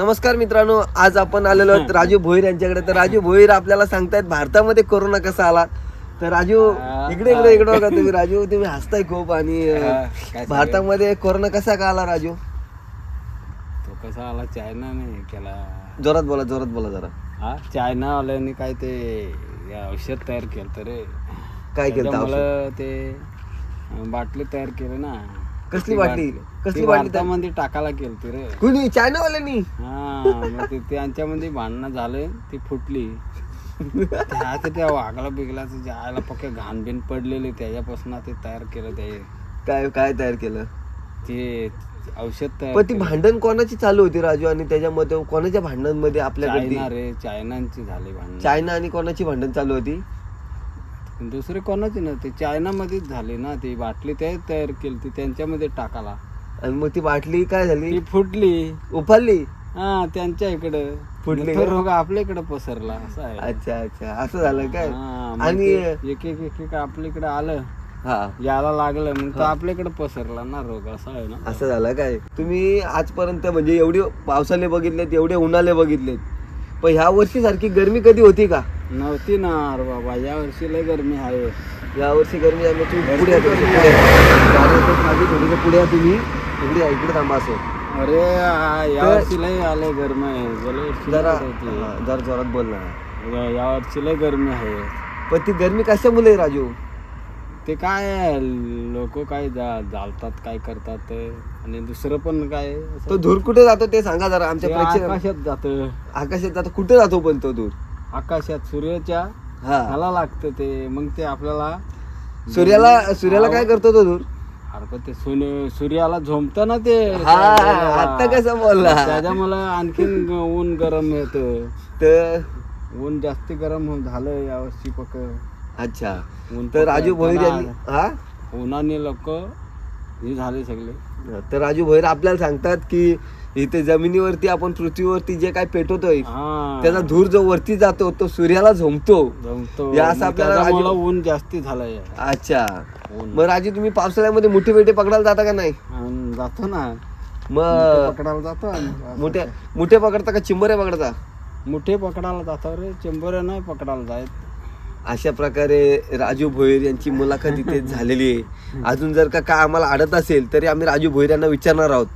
नमस्कार मित्रांनो आज आपण आलेलो आहोत राजू भोईर यांच्याकडे. तर राजू भोईर आपल्याला सांगतायत भारतामध्ये कोरोना कसा आला? तर राजू इकडे इकडे इकडे बघा तुम्ही राजू तुम्ही हसताय खूप आणि भारतामध्ये कोरोना कसा का आला राजू? तो कसा आला? चायना नाही केला. जोरात बोला जोरात बोला जरा. हा चायना वाल्याने काय ते औषध तयार केलं तर रे. काय केलं ते बाटली तयार केली ना. कसली बाटली? कसली बाटली भारतामध्ये टाकायला केलं रे. कुणी? चायनावाल्यांनी? हा ते त्यांच्यामध्ये भांडणं झाले ती फुटली. त्याचं त्या वाघला बिगलाचं जायला पक्के घाण बिन पडलेली त्याच्यापासून ते तयार केलं ते. काय काय तयार केलं? ते औषध तयार पण ती. भांडण कोणाची चालू होती राजू? आणि त्याच्यामध्ये कोणाच्या भांडणांमध्ये चायना रे चायनाची झाली भांडण. चायना आणि कोणाची भांडण चालू होती? दुसरे कोणाची नव्हती चायनामध्येच झाली ना ती बाटली ते तयार केली ती त्यांच्यामध्ये टाकाला. आणि मग ती बाटली काय झाली? ती फुटली. उफालली हा त्यांच्या इकडं. फुटली तो का? रोग आपल्या इकडे पसरला असं आहे. अच्छा अच्छा. असं झालं काय? हा, मग आणि ते एक एक एक एक आपल्या इकडे आलं. हा. याला लागलं मग तो आपल्याकडे पसरला ना रोग असं आहे ना? असं झालं काय? तुम्ही आजपर्यंत म्हणजे एवढे पावसाले बघितलेत एवढे उन्हाळे बघितलेत. पण ह्या वर्षी सारखी गरमी कधी होती का? नव्हती ना अरे बाबा या वर्षी लय गरमी आहे. या वर्षी गरमी आहे मग तुम्ही पुढे या थोडीशी, पुढे खाली थोडीसं पुढे या तुम्ही. इकडे या, इकडे थांबा असं. अरे आ, या वर्षी लय आले गरमी आहे. गेल्या वर्षी जरा होती. हा, जरा जोरात बोल ना. या- या वर्षी लय गरमी आहे. पण ती गरमी कशामुळे आहे, राजू? ते काय लोक काय जा- जाळतात काय करतात ते. आणि दुसरं पण काय असं तो धूर कुठे जातो ते सांगा जरा आमच्या ते प्रेक्षक आकाशात जात आकाशात जातो. कुठे जातो पण तो धूर? आकाशात सूर्याच्या हा. ह्याला लागतं ते. मग ते आपल्याला सूर्याला सूर्याला काय करतो तो धूर? अरे पण ते सूर्य सूर्याला झोमत ना ते. हा आता कसं बोलला? त्याच्यामुळे आणखीन ग- ऊन गरम येत तर? ऊन जास्ती गरम हो- झालं यावर्षी पक. अच्छा. ऊन तर राजू भोईर यांनी हा? उन्हाने लोक हे झाले सगळे. तर राजू भोईर आपल्याला सांगतात की इथे जमिनीवरती आपण पृथ्वीवरती जे काय पेटवतोय हा. त्याचा धूर जो वरती जातो तो सूर्याला झोमतो या असं आपल्याला ऊन जास्ती झालंय. अच्छा. मग राजू तुम्ही पावसाळ्यामध्ये मोठे पेटे पकडायला जाता का नाही? जातो ना. मग पकडायला जातो. मोठे मोठे पकडता का चिंबरे पकडता? मुठे पकडायला जातो रे. चेंबर नाही पकडायला जायत. अशा प्रकारे राजू भोईर यांची मुलाखत इथे झालेली आहे. अजून जर का काय आम्हाला अडत असेल तरी आम्ही राजू भोईर यांना विचारणार आहोत.